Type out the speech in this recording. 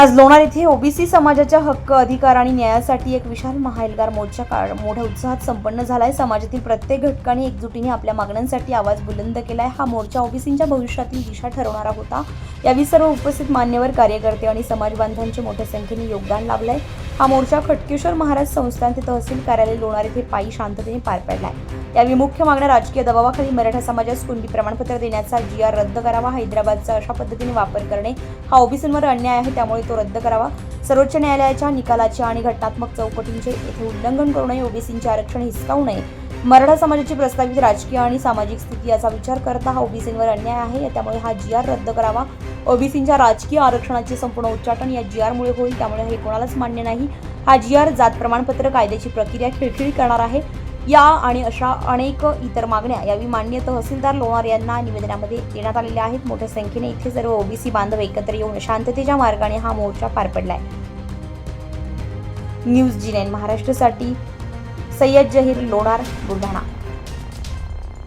आज लोणार येथे ओबीसी समाजाच्या हक्क अधिकार आणि न्यायासाठी एक विशाल महाएल्गार मोर्चा काळ मोठ्या उत्साहात संपन्न झालाय. समाजातील प्रत्येक घटकाने एकजुटीने आपल्या मागण्यांसाठी आवाज बुलंद केलाय. हा मोर्चा ओबीसींच्या भविष्यातील दिशा ठरवणारा होता. यावेळी सर्व उपस्थित मान्यवर कार्यकर्ते आणि समाज बांधवांचे मोठ्या संख्येने योगदान लाभलंय. हा मोर्चा खटकेश्वर महाराज संस्थान ते तहसील कार्यालय लोणार येथे पायी शांततेने पार पडलाय. यावेळी मुख्य मागण्या राजकीय दबावाखाली मराठा समाजास कुणबी प्रमाणपत्र देण्याचा जी आर रद्द करावा हैदराबादचा अशा पद्धतीने वापर करणे हा ओबीसींवर अन्याय आहे त्यामुळे तो रद्द करावा. सर्वोच्च न्यायालयाच्या निकालाचे आणि घटनात्मक चौकटींचे येथे उल्लंघन करू नये ओबीसींचे आरक्षण हिसकावू नये. मराठा समाजाची प्रस्तावित राजकीय आणि सामाजिक स्थिती याचा विचार करता हा ओबीसींवर अन्याय आहे त्यामुळे हा जी आर रद्द करावा. ओबीसींच्या राजकीय आरक्षणाचे संपूर्ण उच्चाटन या जी आरमुळे होईल त्यामुळे हे कोणालाच मान्य नाही. हा जी आर जात प्रमाणपत्र कायद्याची प्रक्रिया खिळखिळी करणार आहे. या आणि अशा अनेक इतर मागण्या यावेळी मान्य तहसीलदार लोणार यांना निवेदनामध्ये देण्यात आलेल्या आहेत. मोठ्या संख्येने इथे सर्व ओबीसी बांधव एकत्र येऊन शांततेच्या मार्गाने हा मोर्चा पार पडलाय. न्यूज जी नाईन महाराष्ट्रासाठी सय्यद जहीर लोणार बुलढाणा.